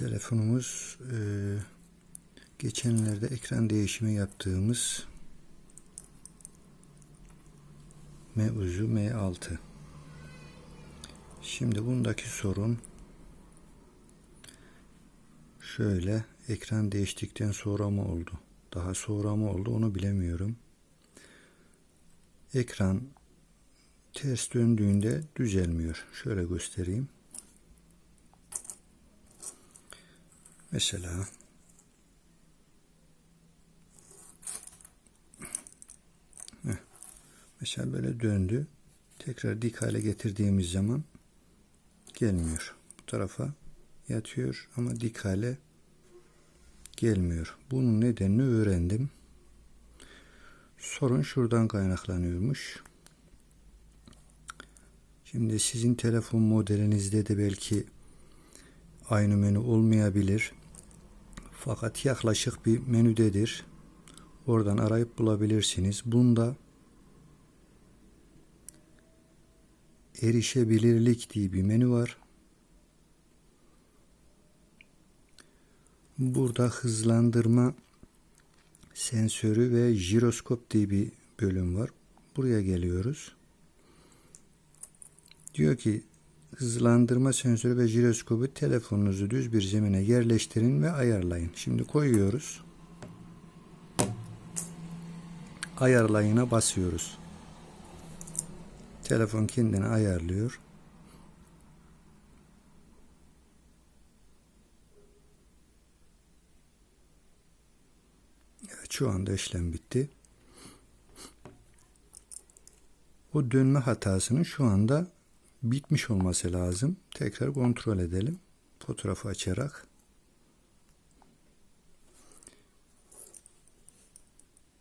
Telefonumuz e, geçenlerde ekran değişimi yaptığımız Meuzu M6. Şimdi bundaki sorun şöyle ekran değiştikten sonra mı oldu? Daha sonra mı oldu onu bilemiyorum. Ekran ters döndüğünde düzelmiyor. Şöyle göstereyim. Mesela mesela böyle döndü. Tekrar dik hale getirdiğimiz zaman gelmiyor. Bu tarafa yatıyor ama dik hale gelmiyor. Bunun nedenini öğrendim. Sorun şuradan kaynaklanıyormuş. Şimdi sizin telefon modelinizde de belki aynı menü olmayabilir. Fakat yaklaşık bir menüdedir. Oradan arayıp bulabilirsiniz. Bunda erişebilirlik diye bir menü var. Burada hızlandırma sensörü ve jiroskop diye bir bölüm var. Buraya geliyoruz. Diyor ki hızlandırma sensörü ve jiroskopu telefonunuzu düz bir zemine yerleştirin ve ayarlayın. Şimdi koyuyoruz. Ayarlayına basıyoruz. Telefon kendini ayarlıyor. Evet, şu anda işlem bitti. O dönme hatasının şu anda bitmiş olması lazım. Tekrar kontrol edelim. Fotoğrafı açarak.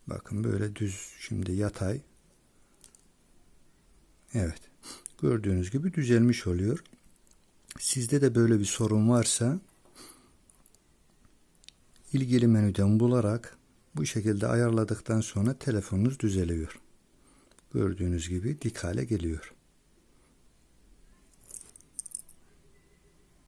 Bakın böyle düz şimdi yatay. Evet. Gördüğünüz gibi düzelmiş oluyor. Sizde de böyle bir sorun varsa ilgili menüden bularak bu şekilde ayarladıktan sonra telefonunuz düzeliyor. Gördüğünüz gibi dik hale geliyor.